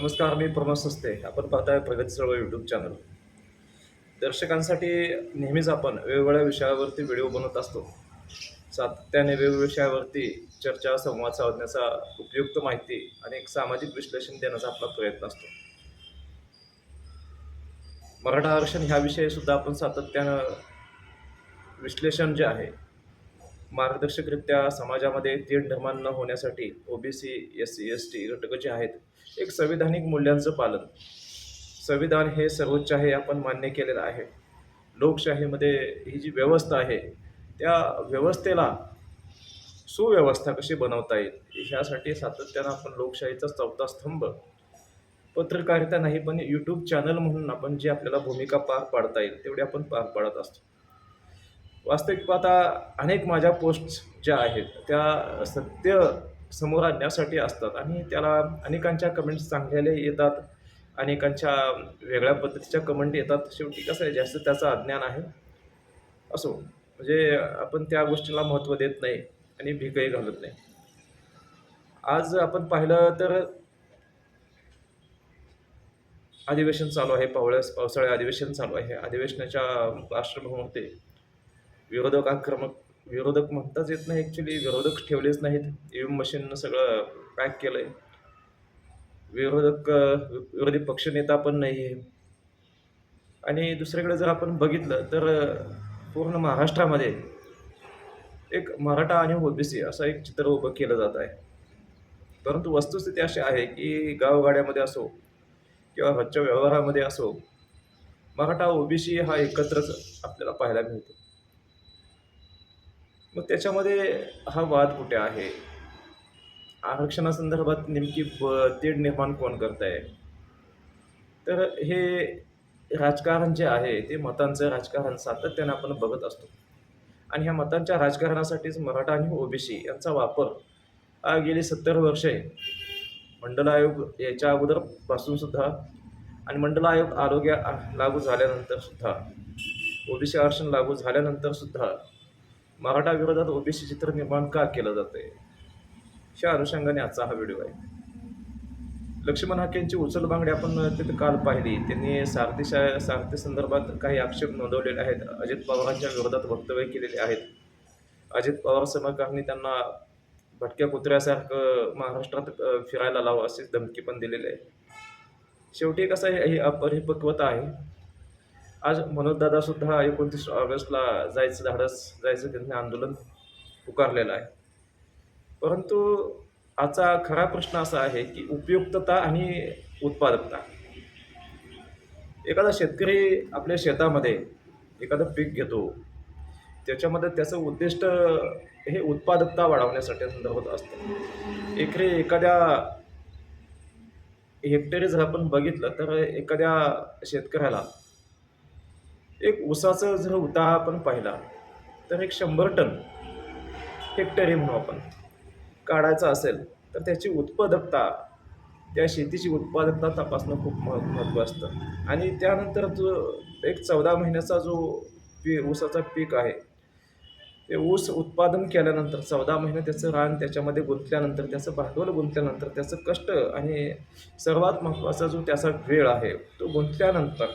नमस्कार मी प्रमोद सस्ते. आपण पाहताय प्रगती चळवळ यूट्यूब चॅनल दर्शकांसाठी नेहमीच आपण वेगवेगळ्या विषयावरती व्हिडिओ बनवत असतो. सातत्याने वेगवेगळ्या विषयावरती चर्चा संवाद साधण्याचा उपयुक्त माहिती आणि एक सामाजिक विश्लेषण देण्याचा आपला प्रयत्न असतो. मराठा आरक्षण ह्या विषयी सुद्धा आपण सातत्यानं विश्लेषण जे आहे मार्गदर्शकरित्या समाजामध्ये तीन धर्मांना न होण्यासाठी OBC S C S T घटक जे आहेत एक संविधानिक मूल्यांचं पालन. संविधान हे सर्वोच्च आहे आपण मान्य केलेलं आहे. लोकशाहीमध्ये ही जी व्यवस्था आहे त्या व्यवस्थेला सुव्यवस्था कशी बनवता येईल? ह्यासाठी सातत्यानं आपण लोकशाहीचा चौथा स्तंभ पत्रकारिता नाही पण यूट्यूब चॅनल म्हणून आपण जी आपल्याला भूमिका पार पाडता येईल तेवढी आपण पार पाडत असतो. वास्तविक आता अनेक माझ्या पोस्ट ज्या आहेत त्या सत्य समोर आणण्यासाठी असतात आणि त्याला अनेकांच्या कमेंट्स चांगल्या येतात अनेकांच्या वेगळ्या पद्धतीच्या कमेंट येतात. शेवटी कसं आहे जास्त त्याचं अज्ञान आहे. असो म्हणजे आपण त्या गोष्टीला महत्त्व देत नाही आणि भीकही घालत नाही. आज आपण पाहिलं तर अधिवेशन चालू आहे पावळ्यास पावसाळ्या अधिवेशन चालू आहे. अधिवेशनाच्या पार्श्वभूमीमध्ये विरोधक आक्रमक विरोधक म्हणताच येत नाही ॲक्च्युली विरोधक ठेवलेच नाहीत. ई व्ही मशीननं सगळं पॅक केलं आहे विरोधक विरोधी पक्षनेता पण नाही आहे. आणि दुसरीकडे जर आपण बघितलं तर पूर्ण महाराष्ट्रामध्ये एक मराठा आणि ओबीसी असं एक चित्र उभं केलं जात आहे. परंतु वस्तुस्थिती अशी आहे की गावगाड्यामध्ये असो किंवा रोजच्या व्यवहारामध्ये असो मराठा ओबीसी हा एकत्रच आपल्याला पाहायला मिळतो. मग त्याच्यामध्ये हा वाद कुठे आहे? आरक्षणासंदर्भात नेमकी ब तेढ निर्माण कोण करत आहे तर हे राजकारण जे आहे ते मतांचं राजकारण सातत्याने आपण बघत असतो. आणि ह्या मतांच्या राजकारणासाठीच मराठा आणि ओबीसी यांचा वापर हा गेली सत्तर वर्षे मंडल आयोग याच्या अगोदरपासून सुद्धा आणि मंडल आयोग आरोग्य लागू झाल्यानंतर सुद्धा ओबीसी आरक्षण लागू झाल्यानंतर सुद्धा मराठा विरोधात ओबीसी चित्र निर्माण का केलं जाते अशा अनुषंगाने आजचा हा व्हिडिओ आहे. लक्ष्मण हाकेंची उचल बांगडी आपण तिथे काल पाहिली. त्यांनी सारथी शा सारथी संदर्भात काही आक्षेप नोंदवलेले आहेत. अजित पवारांच्या विरोधात वक्तव्य केलेले आहेत. अजित पवार समकालीन त्यांना भटक्या कुत्र्यासारखं महाराष्ट्रात फिरायला लावं अशी धमकी पण दिलेली आहे. शेवटी कसं आहे ही अपरिपक्वता आहे? आज मनोजदादा सुद्धा एकोणतीस ऑगस्टला जायचं धाडस जायचं त्यांनी आंदोलन पुकारलेलं आहे. परंतु आजचा खरा प्रश्न असा आहे की उपयुक्तता आणि उत्पादकता. एखादा शेतकरी आपल्या शेतामध्ये एखादं पीक घेतो त्याच्यामध्ये त्याचं उद्दिष्ट हे उत्पादकता वाढवण्यासाठी संदर्भात असतं. एकरी एखाद्या हेक्टरी जर आपण बघितलं तर एखाद्या शेतकऱ्याला एक ऊसाचं जर उतारा आपण पाहिला तर एक शंभर टन हेक्टरी म्हणू आपण काढायचा असेल तर त्याची उत्पादकता त्या शेतीची उत्पादकता तपासणं खूप मह महत्त्व असतं. आणि त्यानंतर जो एक चौदा महिन्याचा जो पी ऊसाचा पीक आहे ते ऊस उत्पादन केल्यानंतर चौदा महिने त्याचं रान त्याच्यामध्ये गुंतल्यानंतर त्याचं भांडवल गुंतल्यानंतर त्याचं कष्ट आणि सर्वात महत्त्वाचा जो त्याचा वेळ आहे तो गुंतल्यानंतर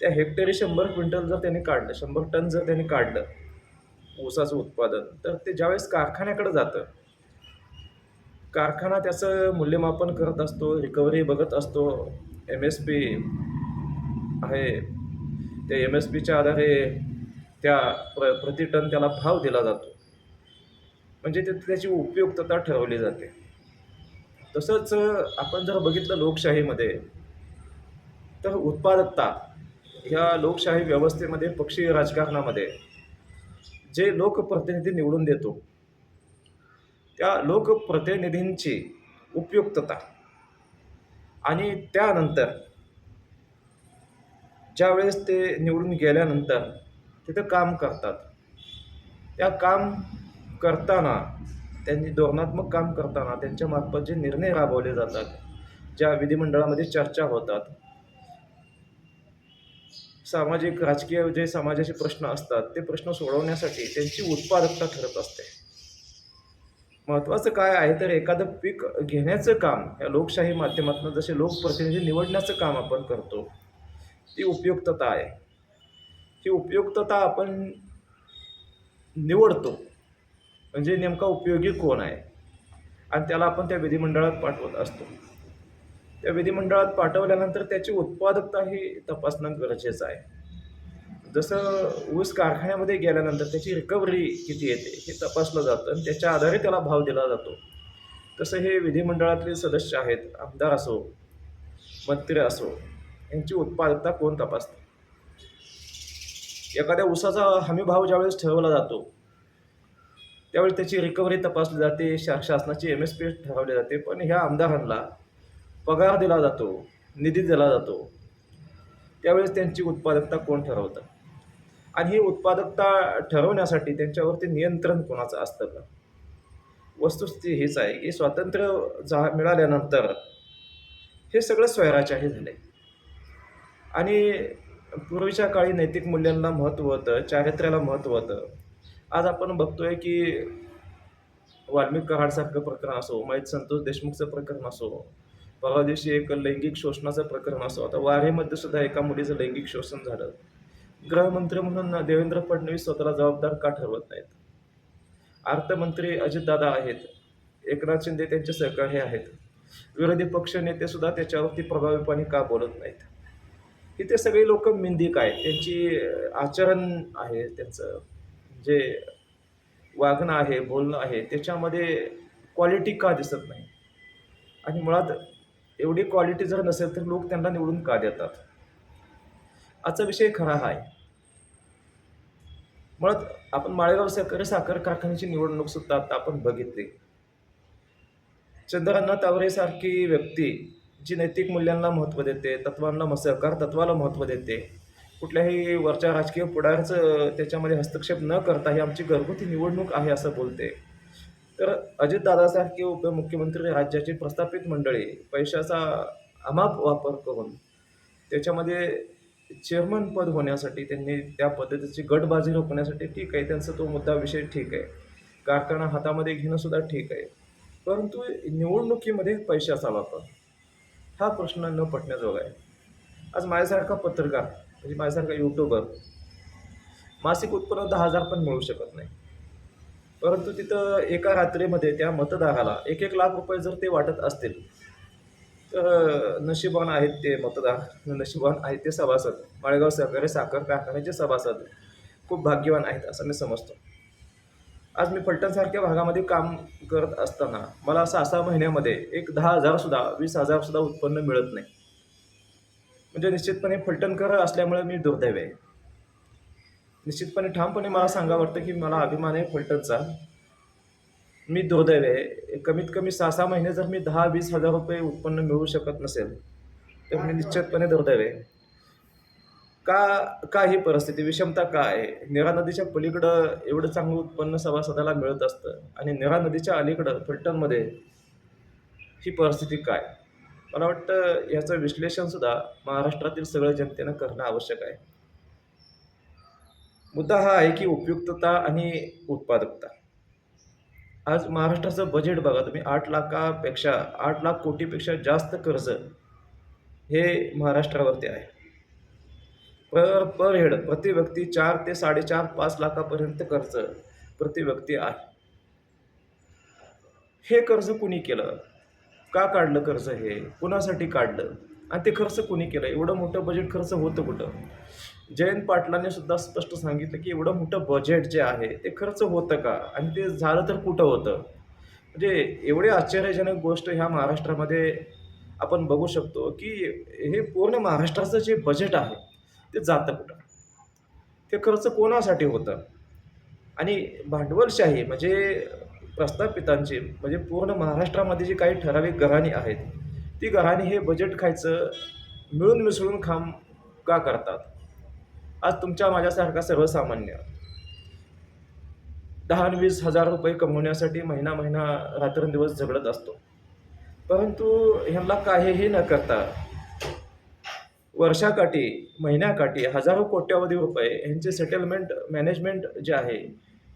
त्या हेक्टरी शंभर क्विंटल जर त्यांनी काढलं शंभर टन जर त्यांनी काढलं ऊसाचं उत्पादन तर ते ज्यावेळेस कारखान्याकडे जातं कारखाना त्याचं मूल्यमापन करत असतो रिकव्हरी बघत असतो एम एस पी आहे त्या एम एस पीच्या आधारे त्या प्र प्रति टन त्याला भाव दिला जातो. म्हणजे ते त्याची उपयुक्तता ठरवली जाते. तसंच आपण जर बघितलं लोकशाहीमध्ये तर उत्पादकता ह्या लोकशाही व्यवस्थेमध्ये पक्षीय राजकारणामध्ये जे लोकप्रतिनिधी निवडून देतो त्या लोकप्रतिनिधींची उपयुक्तता आणि त्यानंतर ज्यावेळेस ते निवडून गेल्यानंतर तिथं काम करतात. त्या काम करताना त्यांनी धोरणात्मक काम करताना त्यांच्यामार्फत जे निर्णय राबवले जातात ज्या विधिमंडळामध्ये चर्चा होतात सामाजिक राजकीय जे समाजाचे प्रश्न असतात ते प्रश्न सोडवण्यासाठी त्यांची उत्पादकता ठरत असते. महत्त्वाचं काय आहे तर एखादं पीक घेण्याचं काम या लोकशाही माध्यमातून जसे लोकप्रतिनिधी निवडण्याचं काम आपण करतो ती उपयुक्तता आहे. ही उपयुक्तता आपण निवडतो म्हणजे नेमका उपयोगी कोण आहे? आणि त्याला आपण त्या विधिमंडळात पाठवत असतो. त्या विधिमंडळात पाठवल्यानंतर त्याची उत्पादकता ही तपासणं गरजेचं आहे. जसं ऊस कारखान्यामध्ये गेल्यानंतर त्याची रिकव्हरी किती येते हे तपासलं जातं आणि त्याच्या आधारे त्याला भाव दिला जातो. तसं हे विधिमंडळातले सदस्य आहेत आमदार असो मंत्री असो यांची उत्पादकता कोण तपासतं? एखाद्या ऊसाचा हमी भाव ज्यावेळेस ठरवला जातो त्यावेळी त्याची रिकव्हरी तपासली जाते शा शासनाची एम एस पी ठरवली जाते. पण ह्या आमदारांना पगार दिला जातो निधी दिला जातो त्यावेळेस त्यांची उत्पादकता कोण ठरवतं? आणि ही उत्पादकता ठरवण्यासाठी त्यांच्यावरती नियंत्रण कोणाचं असतं का? वस्तुस्थिती हीच आहे की स्वातंत्र्य जा मिळाल्यानंतर हे सगळं स्वैराच्याही झालं आहे आणि पूर्वीच्या काळी नैतिक मूल्यांना महत्त्व होतं चारित्र्याला महत्त्व होतं. आज आपण बघतोय की वाल्मिक कराडसारखं प्रकरण असो माहीत संतोष देशमुखचं प्रकरण असो परवा दिवशी एक लैंगिक शोषणाचं प्रकरण असं आता वारेमध्ये सुद्धा एका मुलीचं लैंगिक शोषण झालं. गृहमंत्री म्हणून देवेंद्र फडणवीस स्वतःला जबाबदार का ठरवत नाहीत? अर्थमंत्री अजितदादा आहेत. एकनाथ शिंदे त्यांचे सहकारी आहेत. विरोधी पक्ष नेते सुद्धा त्याच्यावरती प्रभावीपणे का बोलत नाहीत? इथे सगळे लोक मिंदिक आहेत. त्यांची आचरण आहे त्यांचं. जे वागणं आहे बोलणं आहे त्याच्यामध्ये क्वालिटी का दिसत नाही? आणि मुळात एवढी क्वालिटी जर नसेल तर लोक त्यांना निवडून का देतात? आजचा विषय खरा आहे. मुळात आपण माळेगाव सहकारी साखर कारखान्याची निवडणूक सुद्धा आता आपण बघितली. चंद्रांना तावरेसारखी व्यक्ती जी नैतिक मूल्यांना महत्त्व देते तत्वांना सहकार तत्वाला महत्त्व देते कुठल्याही वरच्या राजकीय पुढारचं त्याच्यामध्ये हस्तक्षेप न करता ही आमची घरगुती निवडणूक आहे असं बोलते. तर अजितदादासारखे उपमुख्यमंत्री राज्याची प्रस्थापित मंडळी पैशाचा अमाप वापर करून त्याच्यामध्ये चेअरमन पद होण्यासाठी त्यांनी त्या पद्धतीची गटबाजी रोखण्यासाठी ठीक आहे. त्यांचा तो मुद्दा विषय ठीक आहे. कारखाना हातामध्ये घेणंसुद्धा ठीक आहे. परंतु निवडणुकीमध्ये पैशाचा वापर हा प्रश्न न पटण्याजोगा आहे. आज माझ्यासारखा पत्रकार म्हणजे माझ्यासारखा यूट्यूबर मासिक उत्पन्न दहा हजार पण मिळू शकत नाही. परंतु तिथं एका रात्रीमध्ये त्या मतदाराला एक एक लाख रुपये जर ते वाटत असतील तर नशिबान आहेत ते मतदार. नशिबान आहेत ते सभासद. माळेगाव सहकारी साखर कारखान्याचे सभासद खूप भाग्यवान आहेत असं मी समजतो. आज मी फलटणसारख्या भागामध्ये काम करत असताना मला सहा सहा महिन्यामध्ये एक दहा हजारसुद्धा वीस हजारसुद्धा उत्पन्न मिळत नाही. म्हणजे निश्चितपणे फलटणकर असल्यामुळे मी दुर्दैव आहे. निश्चितपणे ठामपणे मला सांगा वाटतं की मला अभिमान आहे फलटणचा. मी दुर्दैव आहे कमीत कमी सहा सहा महिने जर मी दहा वीस हजार रुपये उत्पन्न मिळू शकत नसेल तर मी निश्चितपणे दुर्दैव आहे का का ही परिस्थिती? विषमता का आहे? निरा नदीच्या पलीकडं एवढं चांगलं उत्पन्न सभासदाला मिळत असतं आणि निरा नदीच्या अलीकडं फलटणमध्ये ही परिस्थिती काय? मला वाटतं याचं विश्लेषणसुद्धा महाराष्ट्रातील सगळ्या जनतेनं करणं आवश्यक आहे. मुद्दा हा आहे की उपयुक्तता आणि उत्पादकता. आज महाराष्ट्राचं बजेट बघा तुम्ही आठ लाखापेक्षा आठ लाख कोटीपेक्षा जास्त कर्ज हे महाराष्ट्रावरती आहे. पर पर हेड प्रति व्यक्ती चार ते साडेचार पाच लाखापर्यंत कर्ज प्रति व्यक्ती आहे. हे कर्ज कुणी केलं? का काढलं कर्ज हे? कुणासाठी काढलं? आणि ते खर्च कुणी केलं? एवढं मोठं बजेट खर्च होतं कुठं? जयंत पाटलांनी सुद्धा स्पष्ट सांगितलं की एवढं मोठं बजेट जे आहे ते खर्च होतं का? आणि ते झालं तर कुठं होतं? म्हणजे एवढी आश्चर्यजनक गोष्ट ह्या महाराष्ट्रामध्ये आपण बघू शकतो की हे पूर्ण महाराष्ट्राचं जे बजेट आहे ते जातं कुठं? ते खर्च कोणासाठी होतं? आणि भांडवलशाही म्हणजे प्रस्थापितांची म्हणजे पूर्ण महाराष्ट्रामध्ये जी काही ठराविक घराणी आहेत ती घराणी हे बजेट खायचं मिळून मिसळून खांब का करतात? आज तुमच्या माझ्यासारखा सर्वसामान्य. दहा वीस हजार रुपये कमवण्यासाठी महिना महिना रात्रंदिवस झगडत असतो. परंतु ह्यांना काहीही न करता वर्षाकाठी महिन्याकाठी हजारो कोट्यावधी रुपये ह्यांचे सेटलमेंट मॅनेजमेंट जे आहे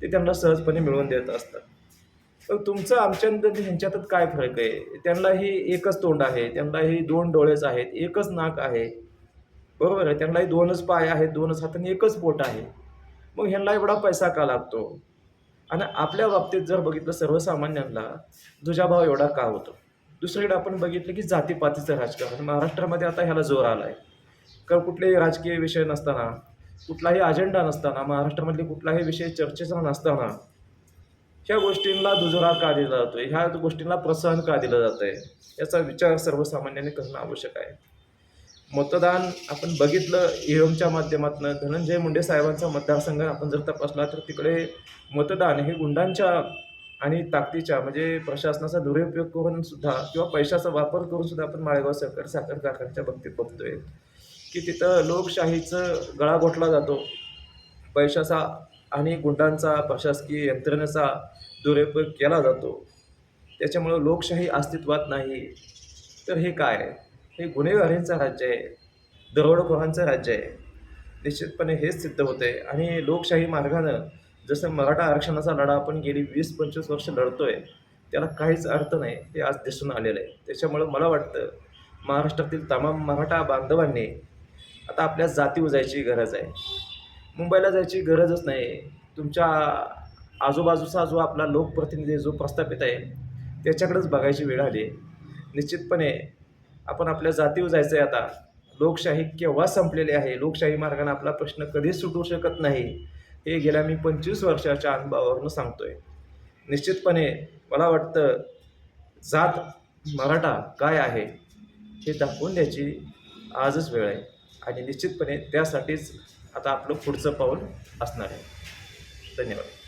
ते त्यांना सहजपणे मिळवून देत असतात. तर तुमचं आमच्या ह्यांच्यातच काय फरक आहे? त्यांनाही एकच तोंड आहे त्यांनाही दोन डोळेच आहेत एकच नाक आहे. बरोबर आहे? त्यांनाही दोनच पाय आहेत दोनच हात आणि एकच पोट आहे. मग ह्यांना एवढा पैसा का लागतो? आणि आपल्या बाबतीत जर बघितलं सर्वसामान्यांना दुजाभाव एवढा का होतो? दुसरीकडे आपण बघितलं की जातीपातीचं राजकारण. महाराष्ट्रामध्ये आता ह्याला जोर आला आहे कारण कुठलेही राजकीय विषय नसताना कुठलाही अजेंडा नसताना महाराष्ट्रामधले कुठलाही विषय चर्चेचा नसताना ह्या गोष्टींना दुजोरा का दिला जातोय? ह्या गोष्टींना प्रोत्साहन का दिलं जात आहे याचा विचार सर्वसामान्यांनी करणं आवश्यक आहे. मतदान आपण बघितलं ईव्हीएमच्या माध्यमातून. धनंजय मुंडे साहेबांचा मतदारसंघ आपण जर तपासला तर तिकडे मतदान हे गुंडांच्या आणि ताकदीच्या म्हणजे प्रशासनाचा दुरुपयोग करून सुद्धा किंवा पैशाचा वापर करून सुद्धा आपण माळेगाव सरकार साखर कारखान्याच्या बाबतीत बघतोय. की तिथं लोकशाहीचं गळा घोटला जातो. पैशाचा आणि गुंडांचा प्रशासकीय यंत्रणेचा दुरुपयोग केला जातो. त्याच्यामुळं लोकशाही अस्तित्वात नाही. तर हे काय? आहे? हे गुन्हेगारींचं राज्य आहे. दरोडखोरांचं राज्य आहे. निश्चितपणे हेच सिद्ध होतं आहे आणि लोकशाही मार्गानं जसं मराठा आरक्षणाचा लढा आपण गेली वीस पंचवीस वर्ष लढतोय त्याला काहीच अर्थ नाही हे आज दिसून आलेलं आहे त्याच्यामुळं मला वाटतं महाराष्ट्रातील तमाम मराठा बांधवांनी आता आपल्या जाती जायची गरज आहे. मुंबईला जायची गरजच नाही. तुमच्या आजूबाजूचा जो आपला लोकप्रतिनिधी जो प्रस्थापित आहे त्याच्याकडेच बघायची वेळ आली आहे. निश्चितपणे आपण आपल्या जातीवर जायचं आहे आता. लोकशाही केव्हा संपलेली आहे? लोकशाही मार्गाने आपला प्रश्न कधीच सुटू शकत नाही. हे गेल्या मी पंचवीस वर्षाच्या अनुभवावरून सांगतोय. निश्चितपणे मला वाटतं जात मराठा काय आहे हे दाखवून द्यायची आजच वेळ आहे. आणि निश्चितपणे त्यासाठीच आता आपलं पुढचं पाऊल असणार आहे. धन्यवाद.